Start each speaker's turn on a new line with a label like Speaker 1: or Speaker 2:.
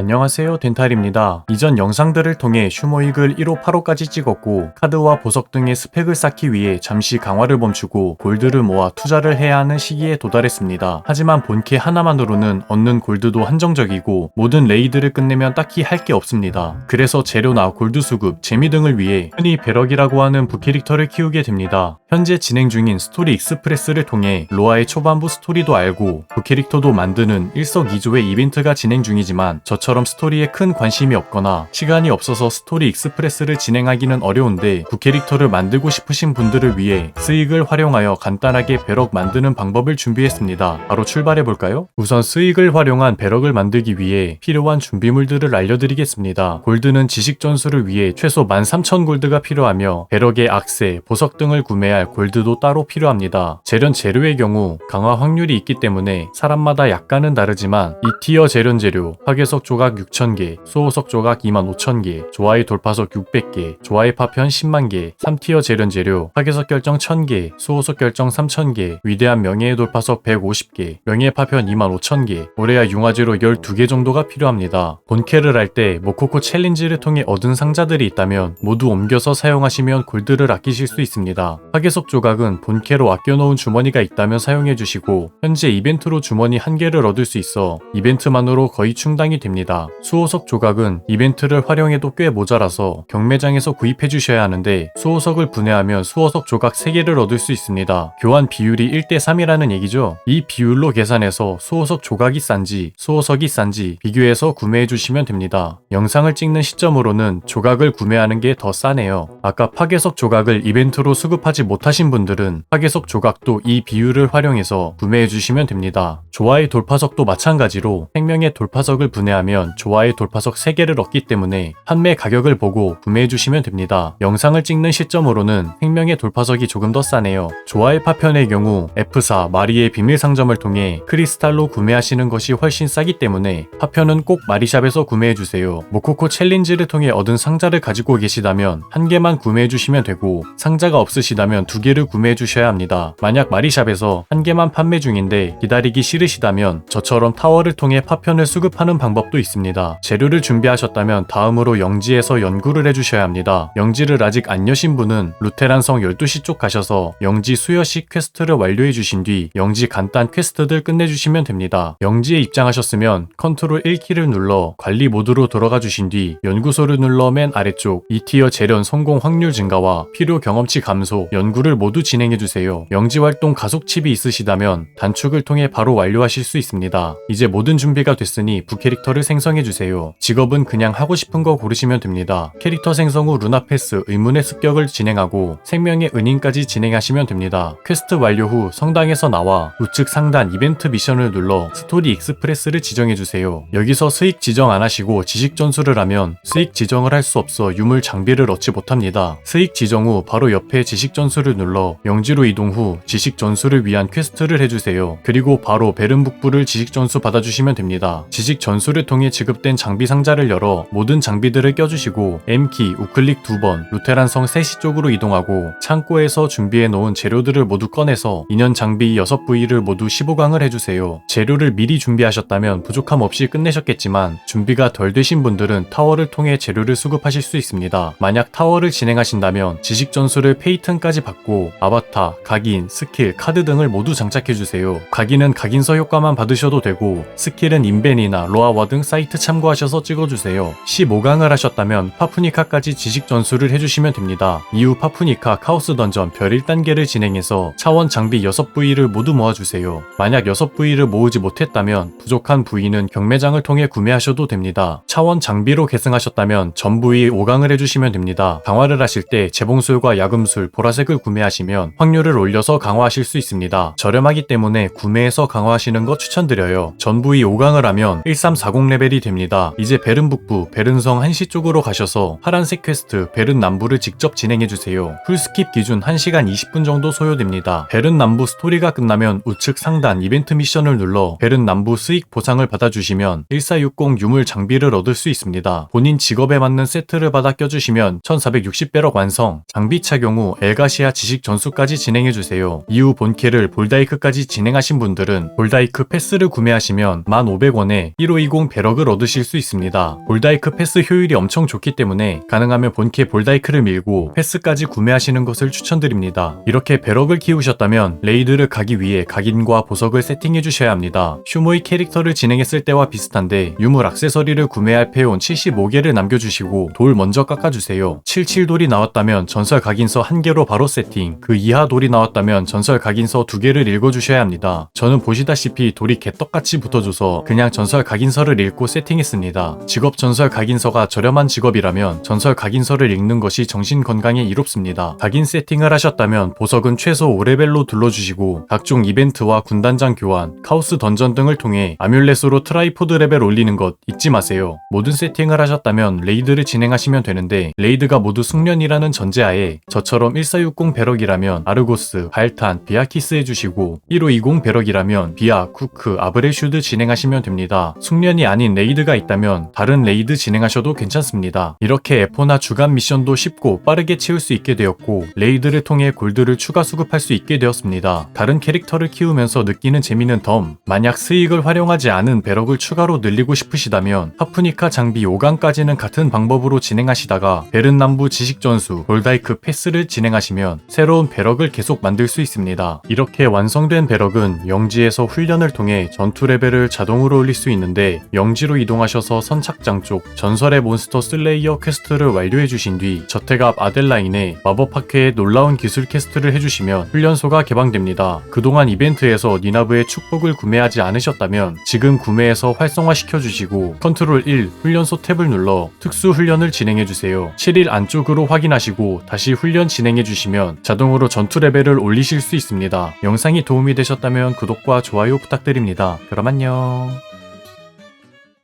Speaker 1: 안녕하세요 덴탈입니다. 이전 영상들을 통해 슈모익을 1585까지 찍었고 카드와 보석 등의 스펙을 쌓기 위해 잠시 강화를 멈추고 골드를 모아 투자를 해야 하는 시기에 도달했습니다. 하지만 본캐 하나만으로는 얻는 골드도 한정적이고 모든 레이드를 끝내면 딱히 할 게 없습니다. 그래서 재료나 골드 수급, 재미 등을 위해 흔히 배럭이라고 하는 부캐릭터를 키우게 됩니다. 현재 진행 중인 스토리 익스프레스를 통해 로아의 초반부 스토리도 알고 부캐릭터도 만드는 일석이조의 이벤트가 진행 중이지만 저처럼 스토리에 큰 관심이 없거나 시간이 없어서 스토리 익스프레스를 진행하기는 어려운데 부캐릭터를 만들고 싶으신 분들을 위해 스익을 활용하여 간단하게 배럭 만드는 방법을 준비했습니다. 바로 출발해 볼까요? 우선 스익을 활용한 배럭을 만들기 위해 필요한 준비물들을 알려드리겠습니다. 골드는 지식 전수를 위해 최소 13,000 골드가 필요하며 배럭의 악세, 보석 등을 구매할 골드도 따로 필요합니다. 재련 재료의 경우 강화 확률이 있기 때문에 사람마다 약간은 다르지만 2티어 재련 재료, 화계석 조각 6,000개, 수호석 조각 25,000개, 조화의 돌파석 600개, 조화의 파편 10만 개, 3티어 재련 재료, 화계석 결정 1,000개, 수호석 결정 3,000개, 위대한 명예의 돌파석 150개, 명예의 파편 25,000개, 오레아 융화제로 12개 정도가 필요합니다. 본캐를 할 때 모코코 챌린지를 통해 얻은 상자들이 있다면 모두 옮겨서 사용하시면 골드를 아끼실 수 있습니다. 화계석 조각은 본캐로 아껴놓은 주머니가 있다면 사용해 주시고 현재 이벤트로 주머니 한 개를 얻을 수 있어 이벤트만으로 거의 충당이 됩니다. 수호석 조각은 이벤트를 활용해도 꽤 모자라서 경매장에서 구입해 주셔야 하는데 수호석을 분해하면 수호석 조각 3개를 얻을 수 있습니다. 교환 비율이 1대3이라는 얘기죠. 이 비율로 계산해서 수호석 조각이 싼지 수호석이 싼지 비교해서 구매해 주시면 됩니다. 영상을 찍는 시점으로는 조각을 구매하는 게 더 싸네요. 아까 파괴석 조각을 이벤트로 수급하지 못하신 분들은 파괴석 조각도 이 비율을 활용해서 구매해 주시면 됩니다. 조화의 돌파석도 마찬가지로 생명의 돌파석을 분해하면 조화의 돌파석 3개를 얻기 때문에 판매 가격을 보고 구매해 주시면 됩니다. 영상을 찍는 시점으로는 생명의 돌파석이 조금 더 싸네요. 조화의 파편의 경우 F4 마리의 비밀 상점을 통해 크리스탈로 구매하시는 것이 훨씬 싸기 때문에 파편은 꼭 마리샵에서 구매해 주세요. 모코코 챌린지를 통해 얻은 상자를 가지고 계시다면 한 개만 구매해 주시면 되고 상자가 없으시다면 두 개를 구매해 주셔야 합니다. 만약 마리샵에서 한 개만 판매 중인데 기다리기 싫으시다면 저처럼 타워를 통해 파편을 수급하는 방법도 있습니다. 재료를 준비하셨다면 다음으로 영지에서 연구를 해주셔야 합니다. 영지를 아직 안 여신 분은 루테란성 12시 쪽 가셔서 영지 수여식 퀘스트를 완료해 주신 뒤 영지 간단 퀘스트들 끝내주시면 됩니다. 영지에 입장하셨으면 컨트롤 1키를 눌러 관리 모드로 돌아가 주신 뒤 연구소를 눌러 맨 아래쪽 2티어 재련 성공 확률 증가와 필요 경험치 감소, 연구를 모두 진행해 주세요. 영지 활동 가속 칩이 있으시다면 단축을 통해 바로 완료하실 수 있습니다. 이제 모든 준비가 됐으니 부캐릭터를 생성해 주세요. 직업은 그냥 하고 싶은 거 고르시면 됩니다. 캐릭터 생성 후 루나 패스 의문의 습격을 진행하고 생명의 은인까지 진행하시면 됩니다. 퀘스트 완료 후 성당에서 나와 우측 상단 이벤트 미션을 눌러 스토리 익스프레스를 지정해 주세요. 여기서 수익 지정 안 하시고 지식 전수를 하면 수익 지정을 할 수 없어 유물 장비를 얻지 못합니다. 수익 지정 후 바로 옆에 지식 전수를 눌러 영지로 이동 후 지식 전수를 위한 퀘스트를 해주세요. 그리고 바로 베른 북부를 지식 전수 받아주시면 됩니다. 지식 전수를 통해 지급된 장비 상자를 열어 모든 장비들을 껴주시고 M키 우클릭 두 번 루테란성 3시 쪽으로 이동하고 창고에서 준비해 놓은 재료들을 모두 꺼내서 인연 장비 6부위를 모두 15강을 해주세요. 재료를 미리 준비하셨다면 부족함 없이 끝내셨겠지만 준비가 덜 되신 분들은 타워를 통해 재료를 수급하실 수 있습니다. 만약 타워를 진행하신다면 지식 전수를 페이튼까지 받고 아바타, 각인, 스킬, 카드 등을 모두 장착해주세요. 각인은 각인서 효과만 받으셔도 되고 스킬은 인벤이나 로아와 등 사이트 참고하셔서 찍어주세요. 15강을 하셨다면 파푸니카까지 지식 전수를 해주시면 됩니다. 이후 파푸니카 카오스 던전 별 1단계를 진행해서 차원 장비 6부위를 모두 모아주세요. 만약 6부위를 모으지 못했다면 부족한 부위는 경매장을 통해 구매하셔도 됩니다. 차원 장비로 계승하셨다면 전 부위 5강을 해주시면 됩니다. 강화를 하실 때 재봉술과 야금술, 보라색을 구매하시면 확률을 올려서 강화하실 수 있습니다. 저렴하기 때문에 구매해서 강화하시는 거 추천드려요. 전 부위 5강을 하면 1340 레벨 이 됩니다. 이제 베른 북부, 베른성 1시 쪽으로 가셔서 파란색 퀘스트 베른 남부를 직접 진행해주세요. 풀스킵 기준 1시간 20분 정도 소요됩니다. 베른 남부 스토리가 끝나면 우측 상단 이벤트 미션을 눌러 베른 남부 수익 보상을 받아주시면 1460 유물 장비를 얻을 수 있습니다. 본인 직업에 맞는 세트를 받아 껴주시면 1460배럭 완성. 장비 착용 후 엘가시아 지식 전수까지 진행해주세요. 이후 본캐를 볼다이크까지 진행하신 분들은 볼다이크 패스를 구매하시면 1,500원에 1520 배럭 배럭을 얻으실 수 있습니다. 볼다이크 패스 효율이 엄청 좋기 때문에 가능하면 본캐 볼다이크를 밀고 패스까지 구매하시는 것을 추천드립니다. 이렇게 배럭을 키우셨다면 레이드를 가기 위해 각인과 보석을 세팅해 주셔야 합니다. 슈모이 캐릭터를 진행했을 때와 비슷한데 유물 액세서리를 구매할 페온 75개를 남겨주시고 돌 먼저 깎아주세요. 77돌이 나왔다면 전설 각인서 1개로 바로 세팅, 그 이하 돌이 나왔다면 전설 각인서 2개를 읽어주셔야 합니다. 저는 보시다시피 돌이 개떡같이 붙어줘서 그냥 전설 각인서를 읽고 세팅했습니다. 직업 전설 각인서가 저렴한 직업이라면 전설 각인서를 읽는 것이 정신 건강에 이롭습니다. 각인 세팅을 하셨다면 보석은 최소 5레벨로 둘러주시고 각종 이벤트와 군단장 교환, 카오스 던전 등을 통해 아뮬렛으로 트라이포드 레벨 올리는 것 잊지 마세요. 모든 세팅을 하셨다면 레이드를 진행하시면 되는데 레이드가 모두 숙련이라는 전제하에 저처럼 1460 배럭이라면 아르고스, 발탄, 비아키스 해주시고 1520 배럭이라면 비아, 쿠크, 아브레슈드 진행하시면 됩니다. 숙련이 아닌 레이드가 있다면 다른 레이드 진행하셔도 괜찮습니다. 이렇게 에포나 주간 미션도 쉽고 빠르게 채울 수 있게 되었고 레이드를 통해 골드를 추가 수급할 수 있게 되었습니다. 다른 캐릭터를 키우면서 느끼는 재미는 덤. 만약 스익을 활용하지 않은 배럭을 추가로 늘리고 싶으시다면 하프니카 장비 5강까지는 같은 방법으로 진행하시다가 베른남부 지식전수, 골다이크 패스를 진행하시면 새로운 배럭을 계속 만들 수 있습니다. 이렇게 완성된 배럭은 영지에서 훈련을 통해 전투 레벨을 자동으로 올릴 수 있는데 영 지로 이동하셔서 선착장 쪽 전설의 몬스터 슬레이어 퀘스트를 완료해 주신 뒤 저택 앞 아델라인에 마법 학회의 놀라운 기술 퀘스트를 해주시면 훈련소가 개방됩니다. 그동안 이벤트에서 니나브의 축복을 구매하지 않으셨다면 지금 구매해서 활성화시켜 주시고 컨트롤 1 훈련소 탭을 눌러 특수 훈련을 진행해 주세요. 7일 안쪽으로 확인하시고 다시 훈련 진행해 주시면 자동으로 전투 레벨을 올리실 수 있습니다. 영상이 도움이 되셨다면 구독과 좋아요 부탁드립니다. 그럼 안녕.